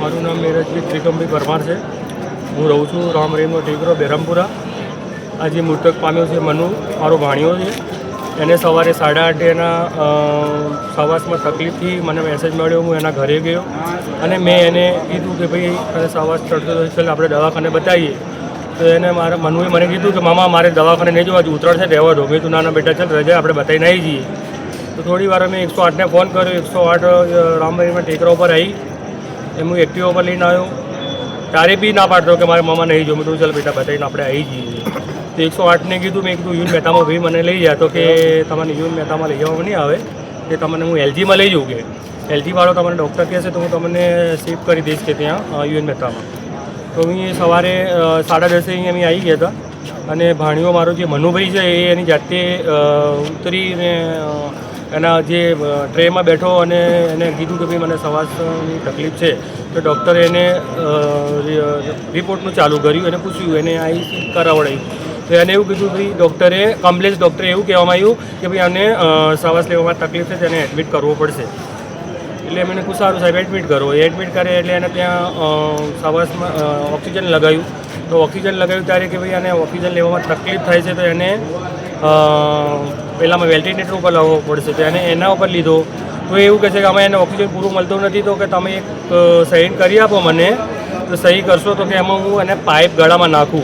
મારું નામ મેરજભાઈ ત્રિકમભાઈ પરમાર છે. હું રહું છું રામ રામરેમનો ટેકરો બેરમપુરા આજે મૃતક પામ્યો છે મનુ, મારો ભાણિયો છે. એને સવારે સાડા આઠે એના સવાસમાં તકલીફથી મને મેસેજ મળ્યો, હું એના ઘરે ગયો. અને મેં એને કીધું કે ભાઈ તને સવાસ ચડતો ચાલ, આપણે દવાખાને બતાવીએ. તો એને મારા, મનુએ મને કીધું કે, મામા, મારે દવાખાને નહીં જવા ઉતરાણ છે, રહેવા દો. મેં તું નાના બેટા, ચાલ, રજા, આપણે બતાવીને આવી જઈએ. તો થોડી વાર મેં એકસો આઠને ફોન કર્યો, એકસો આઠ રામભાઈમાં ટેકરા ઉપર આવી એમ હું એક્ટિવા પર લઈને આવ્યો. તારે બી ના પાડતો કે મારા મામા નહીં જો મેં ચાલ બેટા બતાવીને આપણે આવી જઈએ. તો એકસો આઠને કીધું, મેં કીધું, યુન મહેતામાં ભાઈ મને લઈ જાય તો કે તમને યુન મહેતામાં લઈ જવામાં નહીં આવે. કે તમને હું એલજીમાં લઈ જઉં કે? એલજી વાળો તમને ડૉક્ટર કહેશે તો હું તમને શિફ્ટ કરી દઈશ કે ત્યાં યુએન મહેતામાં. તો હું સવારે સાડા દસે અહીં અમે આવી ગયા હતા. અને ભાણિયો મારો જે મનુભાઈ છે, એ એની જાતે ઉતરીને એના જે ટ્રેમાં બેઠો અને એને કીધું કે ભાઈ મને શ્વાસની તકલીફ છે તો ડૉક્ટરે એને રિપોર્ટનું ચાલુ કર્યું એને પૂછ્યું એને આઈ કરાવડાયું. તો એને એવું કીધું ભાઈ ડૉક્ટરે કમ્પ્લેક્સ ડૉક્ટરે એવું કહેવામાં આવ્યું કે ભાઈ આને અ, શ્વાસ લેવામાં તકલીફ છે તેને એડમિટ કરવો પડશે. એટલે એમને કહું સારું સાહેબ એડમિટ કરો. એડમિટ કરે એટલે એને ત્યાં અ, શ્વાસમાં ઓક્સિજન લગાવ્યું તો ઓક્સિજન લગાવ્યું ત્યારે કે ભાઈ આને ઓક્સિજન લેવામાં તકલીફ થાય છે તો એને અ, પહેલાંમાં વેન્ટિલેટર ઉપર લાવવો પડશે તો એને એના ઉપર લીધો. તો એવું કહે છે કે અમે એને ઓક્સિજન પૂરું મળતું નથી તો કે તમે એક સહી કરી આપો મને. તો સહી કરશો તો કે એમાં હું એને પાઇપ ગળામાં નાખું.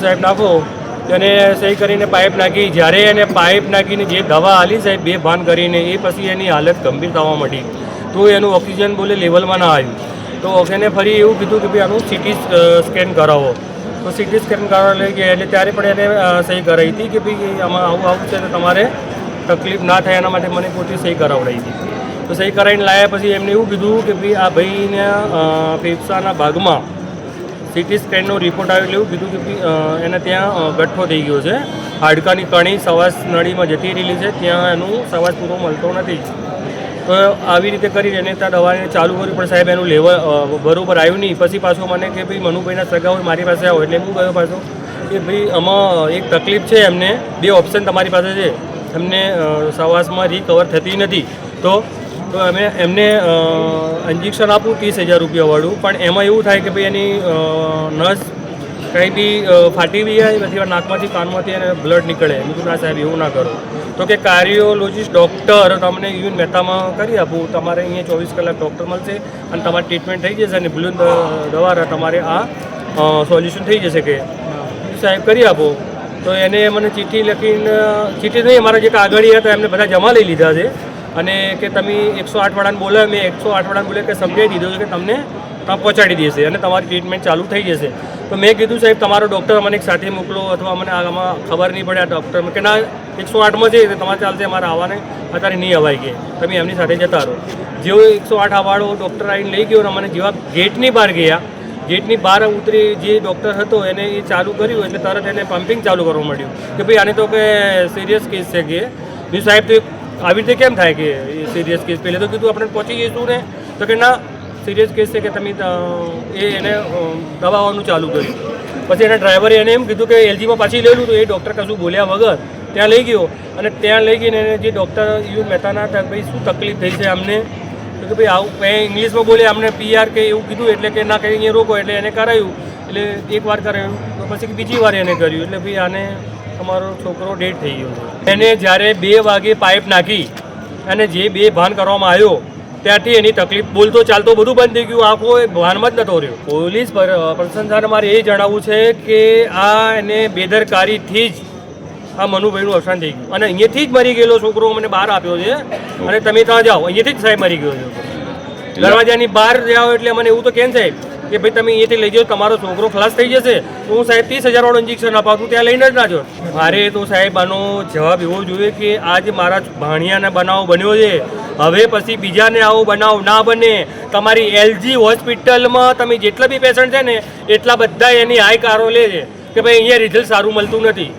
સાહેબ નાખો. એને સહી કરીને પાઇપ નાખી. જ્યારે એને પાઇપ નાખીને જે દવા હાલી સાહેબ બે ભાન કરીને એ પછી એની હાલત ગંભીર થવા માંડી. તો એનું ઓક્સિજન બોલે લેવલમાં ના આવ્યું. તો એને ફરી એવું કીધું કે ભાઈ આનું સિટી સ્કેન કરાવો. તો સિટી સ્કેન કારણે લઈ ગયા એટલે ત્યારે પણ એને સહી કરાવી હતી કે ભાઈ આમાં આવું આવું છે તો તમારે તકલીફ ના થાય એના માટે મને પોતે સહી કરાવડાવી હતી. તો સહી કરાવીને લાવ્યા પછી એમને એવું કીધું કે ભાઈ આ ભાઈને ફેફસાના ભાગમાં સિટી સ્કેનનો રિપોર્ટ આવ્યો એટલે એવું કીધું કે ભઈ, એને ત્યાં ગઠ્ઠો થઈ ગયો છે. હાડકાની કણી સવાસ નળીમાં જતી રહેલી છે ત્યાં એનું સવાસ પૂરો મળતો નથી. તો આવી રીતે કરી અને ત્યાં દવાને ચાલુ કર્યું, પણ સાહેબ, એનું લેવલ બરોબર આવ્યું નહીં. પછી પાછો મને કે ભાઈ, મનુભાઈના સગાઓ મારી પાસે આવો. એટલે હું ગયો પાછો કે ભાઈ, આમાં એક તકલીફ છે એમને. બે ઓપ્શન તમારી પાસે છે. એમને સવાસમાં રિકવર થતી નથી. તો તો અમે, એમને ઇન્જેક્શન આપું, ત્રીસ હજાર રૂપિયાવાળું પણ એમાં એવું થાય કે ભાઈ એની નર્સ કંઈ બી ફાટી બી જાય, પછી નાકમાંથી, કાનમાંથી એને બ્લડ નીકળે. મેં કીધું, ના સાહેબ, એવું ના કરો. તો કે કાર્ડિયોલોજીસ્ટ ડૉક્ટર તમને યુન મહેતામાં કરી આપું. તમારે અહીંયા ચોવીસ કલાક ડૉક્ટર મળશે અને તમારી ટ્રીટમેન્ટ થઈ જશે અને બ્લૂન દ્વારા તમારે આ સોલ્યુશન થઈ જશે કે. સાહેબ, કરી આપો. તો એને મને ચિઠ્ઠી લખીને, ચિઠ્ઠી નહીં, અમારા જે કાગળી હતા, એમને બધા જમા લઈ લીધા છે. અને કે તમે એકસો આઠ વાળાને બોલો મેં એકસો આઠ વાળાને બોલે કે સમજાવી દીધો કે તમને પહોંચાડી દેશે અને તમારી ટ્રીટમેન્ટ ચાલુ થઈ જશે. તો મેં કીધું, સાહેબ, તમારો ડૉક્ટર મને એક સાથે મોકલો અથવા મને આમાં ખબર નહીં પડે આ ડૉક્ટર કે ના, એકસો આઠમાં છે તમારે ચાલશે, અમારે આવવાને અત્યારે નહીં અવાય કે. તમે એમની સાથે જતા રહો. જેવો એકસો આઠ આવાળો ડૉક્ટર આવીને લઈ ગયો ને મને જેવા ગેટની બહાર ગયા ગેટની બહાર ઉતરી જે ડૉક્ટર હતો એને એ ચાલુ કર્યું એટલે તરત એને પમ્પિંગ ચાલુ કરવા મળ્યું કે ભાઈ, આને તો કે સિરિયસ કેસ છે કે. બીજું સાહેબ, તો આવી રીતે કેમ થાય કે સિરિયસ કેસ પહેલે તો કીધું, આપણે પહોંચી જઈશું ને. તો કે, ના સિરિયસ કેસ છે કે તમે એ એને દબાવવાનું ચાલુ કર્યું. પછી એના ડ્રાઈવરે એને એમ કીધું કે એલજીમાં પાછી લેલું તો એ ડૉક્ટર કશું બોલ્યા વગર ત્યાં લઈ ગયો. અને ત્યાં લઈ ગઈને એને જે ડૉક્ટર યુ મહેતાના હતા, ભાઈ, શું તકલીફ થઈ છે અમને? તો કે ભાઈ, આવું મેં ઇંગ્લિશમાં બોલે, અમને પીઆર કે એવું કીધું, એટલે કે ના કંઈ અહીંયા રોકો, એટલે એને કરાયું. એટલે એક વાર કરાયું, તો પછી બીજી વાર એને કર્યું. એટલે ભાઈ, આને તમારો છોકરો ડેડ થઈ ગયો એને જ્યારે બે વાગે પાઇપ નાખી અને જે બે ભાન કરવામાં આવ્યો ત્યારથી એની તકલીફ. બોલતો ચાલતો બધું બંધ થઈ ગયું. આખો ભાનમાં જ નતો રહ્યો. પોલીસ પ્રશંસાને મારે એ જણાવવું છે કે આ એને બેદરકારીથી જ આ મનુભાઈનું અવસાન થઈ ગયું. અને અહીંયાથી જ મરી ગયેલો છોકરો મને બહાર આપ્યો છે. અને તમે ત્યાં જાઓ. અહીંયાથી જ સાહેબ મરી ગયો છે. દરવાજાની બહાર જાઓ એટલે મને એવું તો કેમ સાહેબ? કે ભાઈ તમે અહીંયાથી લઈ જાઓ, તમારો છોકરો ખલાસ થઈ જશે, તો હું સાહેબ ત્રીસ હજાર વાળું ઇન્જેક્શન અપાવું ત્યાં લઈને જ ના જો મારે તો સાહેબ આનો જવાબ એવો જોઈએ કે આજ મારા ભાણિયાના બનાવ બન્યો છે. હવે પછી બીજાને આવો બનાવ ના બને. તમારી એલજી હોસ્પિટલમાં તમે જેટલા બી પેશન્ટ છે ને, એટલા બધા એની હાઈ કારો લે છે. કે ભાઈ અહીંયા રિઝલ્ટ સારું મળતું નથી.